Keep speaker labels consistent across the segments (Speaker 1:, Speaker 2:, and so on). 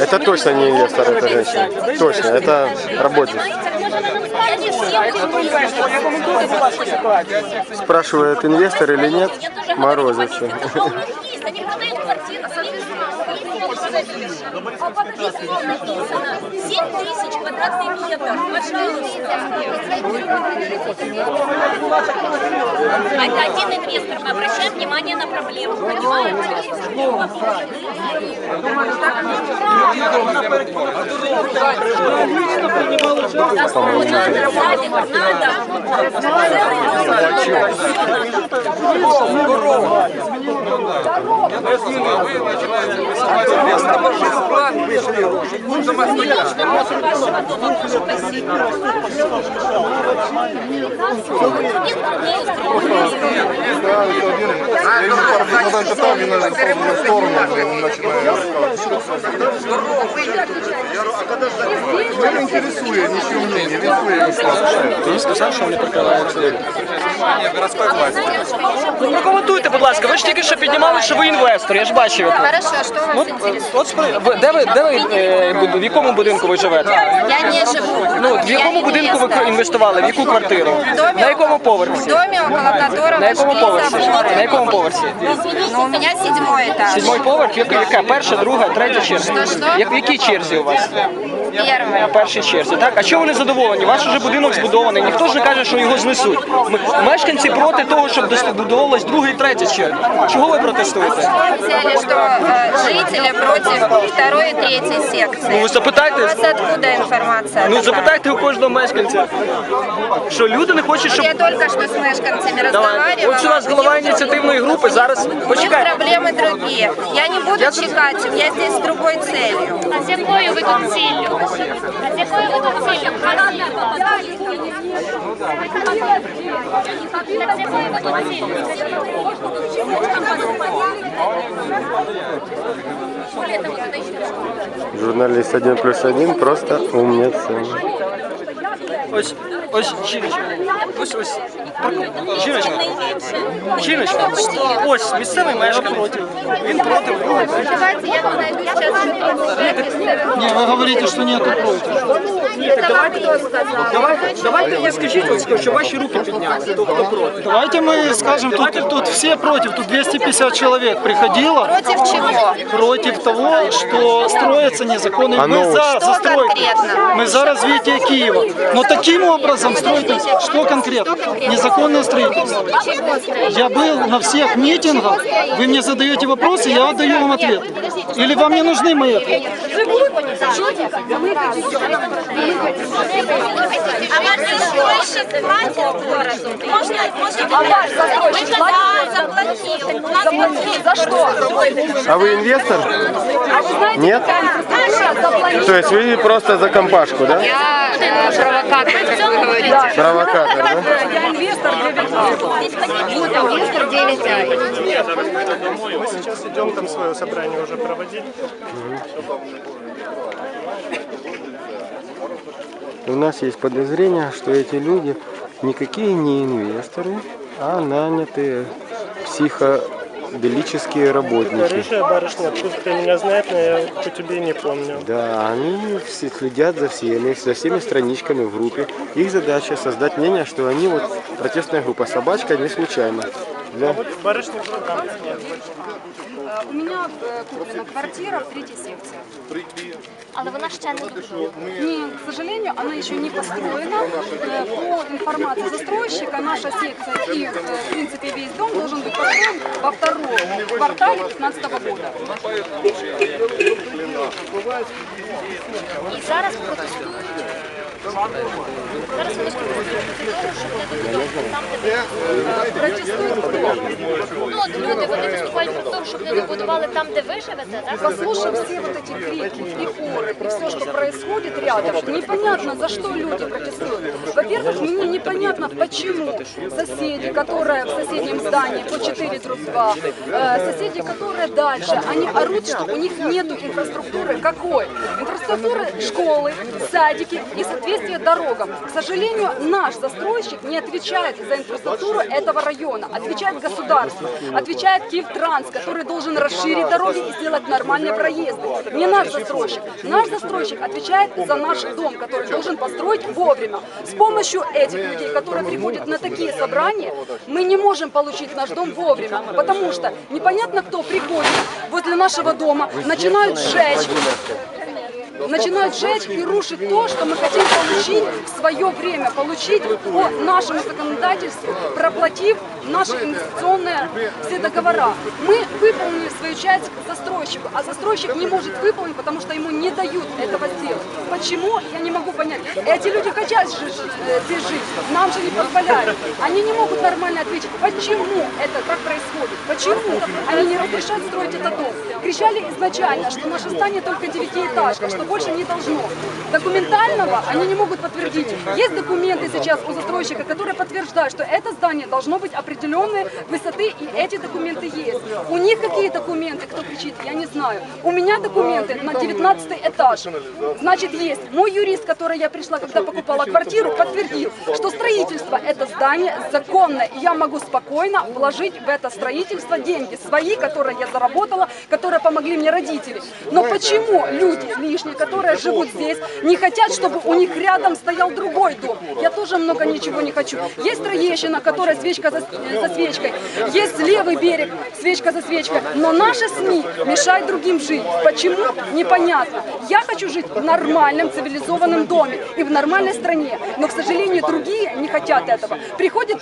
Speaker 1: Это точно не инвестор, это женщина. Точно, это работник. Спрашивает, инвестор или нет, морозится.
Speaker 2: А под письмом написано 7 тысяч квадратных метров. Пожалуйста. Один инвестор. Мы обращаем внимание на проблему. Понимаете? Надо, садик, надо. Вашего дома тоже спасибо.
Speaker 3: Задача там, він на сторону, він починає Мене інтересує, нічого мнення, він своє розказує.
Speaker 1: Він сказав, що вони прикриваються.
Speaker 4: Ну, прокоментуйте, будь ласка, ви ж тільки що піднімали, що ви інвестор, я ж бачив. як ви.
Speaker 2: Хорошо, а что вас
Speaker 4: Ви- де ви, де ви е, в якому будинку ви живете?
Speaker 2: Я не живу.
Speaker 4: Ну, в якому будинку ви інвестували? В яку квартиру? На якому
Speaker 2: В
Speaker 4: поверсі?
Speaker 2: доме, около которого
Speaker 4: На якому
Speaker 2: шли
Speaker 4: поверсі? На якому поверсі?
Speaker 2: Ну, у меня седьмой этаж.
Speaker 4: Сідьмой поверх? Яка? яка? Перша, друга, третя черга?
Speaker 2: Що-що?
Speaker 4: Як, в якій черзі у вас?
Speaker 2: Первый.
Speaker 4: На першій черзі, так? А чого ви не задоволені? Ваш уже будинок збудований, ніхто ж не каже, що його знесуть. М- Мешканці проти того, щоб дос- будувалась друга і третя черга. Чого ви протестуєте?
Speaker 2: Взяли, что э, жители против второй и третьей секции.
Speaker 4: Ну ви
Speaker 2: У
Speaker 4: запитайте.
Speaker 2: вас откуда информация?
Speaker 4: Ну
Speaker 2: такая?
Speaker 4: запитайте у кожного мешканця, що люди не хочуть, щоб
Speaker 2: Я только что с мешканцами
Speaker 4: Давай.
Speaker 2: разговаривала.
Speaker 4: От у нас голова ініціативної групи. Зараз
Speaker 2: У них
Speaker 4: почекай.
Speaker 2: проблемы другие. Я не буду чекать им, я здесь с другой целью.
Speaker 5: А з якою ви тут ціллю? А з якою ви тут ціллю? Красиво. Так з якою ви тут ціллю?
Speaker 1: Журналист 1 плюс 1 просто умница.
Speaker 4: Ось, ось жіночка. Ось ось. Жіночка. Жіночка. Ось місцевий мешканець. Він проти. другий проти.
Speaker 2: Давайте я вам найду сейчас
Speaker 6: Не, вы говорите, что нету против.
Speaker 2: Это вам кто сказал?
Speaker 4: Давайте, давайте ви скажіть, ось, що ваші руки підняли. Хто хто проти?
Speaker 6: Давайте мы скажем, тут, тут все против, тут 250 человек приходило
Speaker 2: Против чего?
Speaker 6: против того, что строится незаконно.
Speaker 1: А
Speaker 6: Мы
Speaker 1: ну,
Speaker 6: за,
Speaker 2: Что
Speaker 6: за стройку.
Speaker 2: конкретно?
Speaker 6: Мы за развитие Киева. Но таким образом строить, что конкретно? Незаконное строительство. Я был на всех митингах, вы мне задаете вопросы, я отдаю вам ответы. Или вам не нужны мои ответы?
Speaker 2: А а что?
Speaker 1: А вы инвестор? Нет? То есть вы просто за компашку, да?
Speaker 2: Я провокатор, как вы говорите.
Speaker 1: Провокатор, да?
Speaker 2: Инвестор 9
Speaker 7: Мы сейчас идем там свое собрание уже проводить.
Speaker 1: У нас есть подозрение, что эти люди никакие не инвесторы, а нанятые психоделические работники.
Speaker 7: Рыжая барышня, откуда ты меня знает, но я по тебе не помню.
Speaker 1: Да, они все следят за всеми, за всеми страничками в группе. Их задача создать мнение, что они вот протестная группа. Собачка не случайно. Для...
Speaker 7: Барышня была там. Нет,
Speaker 8: У меня э, куплена квартира в третьей секции.
Speaker 5: Але вона ще не
Speaker 8: Не, к сожалению, она еще не построена. Э, По информации застройщика, наша секция и, э, в принципе, весь дом должен быть построен во втором квартале 2015 года.
Speaker 5: І зараз протестують. Зараз вони протестують проти того, щоб не добудували там, де от люди, вони там, де ви живете, так?
Speaker 8: Послушав вот эти крики и хоры, и все, что происходит рядом, непонятно, за что люди протестуют. Во-первых, мне непонятно, почему соседи, которые в соседнем здании по 4 друг 2, э, соседи, которые дальше, они орут, что у них нету инфраструктуры. Какой? Инфраструктуры Инфраструктура школы, садики и соответствие дорогам. К сожалению, наш застройщик не отвечает за инфраструктуру этого района. Отвечает государство, отвечает Киевтранс, который должен расширить дороги и сделать нормальные проезды. Не наш застройщик. Наш застройщик отвечает за наш дом, который должен построить вовремя. С помощью этих людей, которые приходят на такие собрания, мы не можем получить наш дом вовремя, потому что непонятно кто приходит возле нашего дома, начинают сжечь, начинают сжечь и рушить то, что мы хотим получить в свое время, получить по нашему законодательству, проплатив наши инвестиционные все договора. Мы выполнили свою часть застройщику, а застройщик не может выполнить, потому что ему не дают этого сделать. Почему? Я не могу понять. Эти люди хотят жить, э, здесь жить, нам же не позволяют. Они не могут нормально ответить, почему это так происходит, почему они не разрешают строить этот дом. Кричали изначально, что наше здание только девятиэтажка, что больше не должно. Документального они не могут подтвердить. Есть документы сейчас у застройщика, которые подтверждают, что это здание должно быть определенной высоты, и эти документы есть. У них какие документы, кто кричит, я не знаю. У меня документы на 19 этаж. Значит, есть. Мой юрист, который я пришла, когда покупала квартиру, подтвердил, что строительство это здание законное, и я могу спокойно вложить в это строительство деньги свои, которые я заработала, которые помогли мне родители. Но почему люди лишние, которые живут здесь, не хотят, чтобы у них рядом стоял другой дом? Я тоже много ничего не хочу. Есть Троещина, которая свечка за, за свечкой. Есть левый берег, свечка за свечкой. Но наши СМИ мешают другим жить. Почему? Непонятно. Я хочу жить в нормальном цивилизованном доме и в нормальной стране. Но, к сожалению, другие не хотят этого. Приходят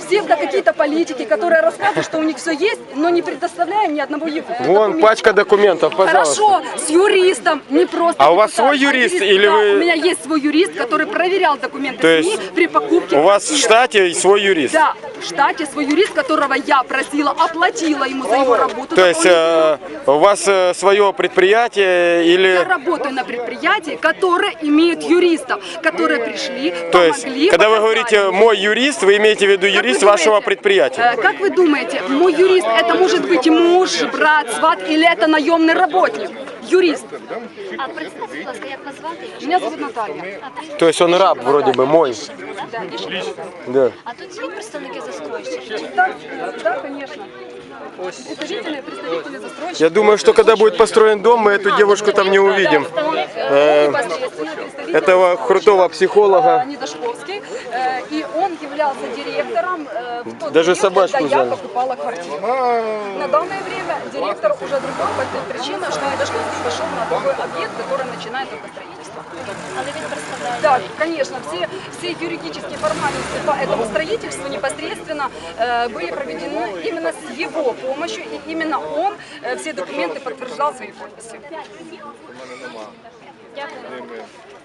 Speaker 8: псевдо какие-то политики, которые рассказывают, что у них все есть, но не предоставляя ни одного е-
Speaker 1: Вон
Speaker 8: документа.
Speaker 1: пачка документов, пожалуйста.
Speaker 8: Хорошо, с юристом, не просто.
Speaker 1: А у вас свой юрист
Speaker 8: а
Speaker 1: или вы-
Speaker 8: У меня есть свой юрист, который проверял документы
Speaker 1: То
Speaker 8: СМИ
Speaker 1: есть
Speaker 8: при покупке
Speaker 1: У вас в штате свой юрист?
Speaker 8: Да, в штате свой юрист, которого я просила, оплатила ему за его работу.
Speaker 1: То есть э, у вас э, свое предприятие
Speaker 8: Я
Speaker 1: или...
Speaker 8: работаю на предприятии, которые имеют юристов, которые пришли,
Speaker 1: То есть,
Speaker 8: помогли,
Speaker 1: когда вы говорите «мой юрист», вы имеете в виду юрист вашего
Speaker 8: думаете,
Speaker 1: предприятия?
Speaker 8: э, Как вы думаете, мой юрист это может быть муж, брат, сват или это наемный работник? Юрист.
Speaker 5: А представте, будь ласка, як вас звати?
Speaker 8: Меня зовут Наталья.
Speaker 1: То есть он раб вроде бы мой.
Speaker 8: Да.
Speaker 5: А тут є представники застройщиків?
Speaker 8: Да, да, конечно. Представители, представители застройщиков.
Speaker 1: Я думаю, что когда будет построен дом, мы эту девушку там не увидим.
Speaker 8: Э, представитель
Speaker 1: Этого крутого психолога.
Speaker 8: э, Недошковский, э, и он являлся директором э,
Speaker 1: Даже
Speaker 8: период,
Speaker 1: собачку
Speaker 8: когда я
Speaker 1: взяли.
Speaker 8: покупала квартиру. На данное время директор уже другой по той причине, что Недошковский пошел на другой объект, который начинает только строительство.
Speaker 5: Але він представляє.
Speaker 8: Да, конечно, все, все юридические формальности по этому строительству непосредственно э, были проведены именно с его помощью, и именно он э, все документы подтверждал своей подписью.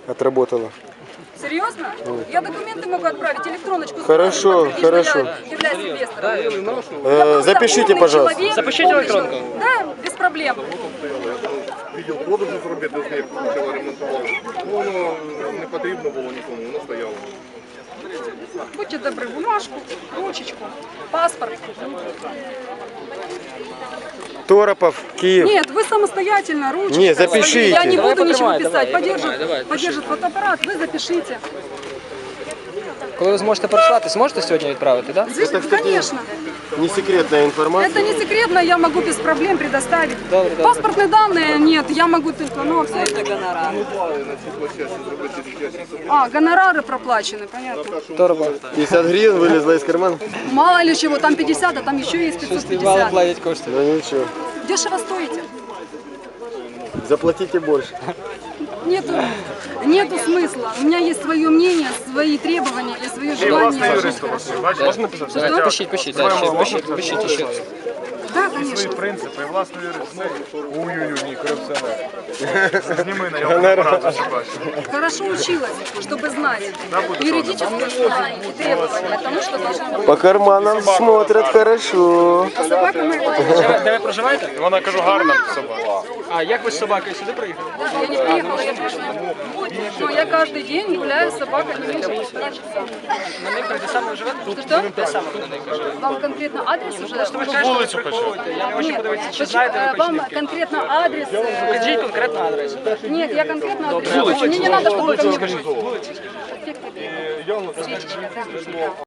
Speaker 1: Отработала.
Speaker 8: Серьезно? Я документы могу отправить, электроночку.
Speaker 1: Хорошо,
Speaker 8: Лично
Speaker 1: хорошо.
Speaker 8: Я являюсь инвестором. Я
Speaker 1: Э,
Speaker 8: просто
Speaker 1: запишите,
Speaker 8: умный
Speaker 1: пожалуйста.
Speaker 8: человек,
Speaker 4: Запишите
Speaker 8: умный
Speaker 4: электронку.
Speaker 8: человек. Да, без проблем
Speaker 3: Відділ продажу зробити з них почали ремонтувати. Ну, Воно не потрібно було нікому, воно стояло.
Speaker 8: Будьте добры, бумажку, ручечку, паспорт.
Speaker 1: Торопов, Киев.
Speaker 8: Нет, вы самостоятельно, ручечка.
Speaker 1: Не, запишите.
Speaker 8: Я не
Speaker 4: Давай
Speaker 8: буду ничего
Speaker 4: потримай,
Speaker 8: писать.
Speaker 4: давай,
Speaker 8: Подержит,
Speaker 4: давай, давай,
Speaker 8: подержит фотоаппарат, вы запишите.
Speaker 4: Коли ви зможете прислати, зможете сьогодні відправити, так?
Speaker 8: Здесь, конечно.
Speaker 1: Не секретная информация.
Speaker 8: Это не секретно, я могу без проблем предоставить.
Speaker 4: Добре, добре.
Speaker 8: Паспортные данные нет, я могу только, ну, все это гонорары.
Speaker 3: На цій площадці зробити дитячий садок.
Speaker 8: А, гонорары проплачены, понятно.
Speaker 4: Торба.
Speaker 1: 50 гривен вылезла из кармана?
Speaker 8: Мало ли чего, там 50, а там еще есть
Speaker 4: Мало
Speaker 8: 550.
Speaker 4: платять кошти.
Speaker 1: Ну ничего.
Speaker 8: Дешево стоите.
Speaker 1: Заплатите больше.
Speaker 8: Нету, нету смысла. У меня есть свое мнение, свои требования и свое желание.
Speaker 7: юрист у вас є, бачите? Можна написати?
Speaker 4: Да, пишіть, пишіть, да, ще, пишіть, пишіть ще.
Speaker 8: Да, конечно.
Speaker 7: Принципи, і власний юрист. Ой-ой-ой, ні, корупціонер. Зніми на нього апарат, що бачиш.
Speaker 8: Хорошо училась, чтобы знать юридические знания и требования тому, что должно быть.
Speaker 1: По карманам смотрят хорошо.
Speaker 8: А собака моя
Speaker 4: Де ви проживаєте?
Speaker 7: Вона кажу, гарна собака.
Speaker 4: А як ви з собакою сюди приїхали?
Speaker 8: Я не приехала, я пришла. Но я каждый день гуляю с собакой не меньше полтора часа.
Speaker 4: На ним де саме ви живете?
Speaker 8: Что?
Speaker 4: Де саме ви на неї живете?
Speaker 8: Вам конкретно адрес уже?
Speaker 4: Ви кажете, що приховуєте. Я не хочу
Speaker 8: Нет,
Speaker 4: подивитися, чи
Speaker 8: почему-
Speaker 4: знаєте
Speaker 8: э,
Speaker 4: ви
Speaker 8: вам
Speaker 4: почти.
Speaker 8: конкретно адрес? э,
Speaker 4: Покажіть конкретно адрес.
Speaker 8: Нет, я конкретно адрес. Мне не надо, чтобы вы ко мне пришли.
Speaker 3: Явно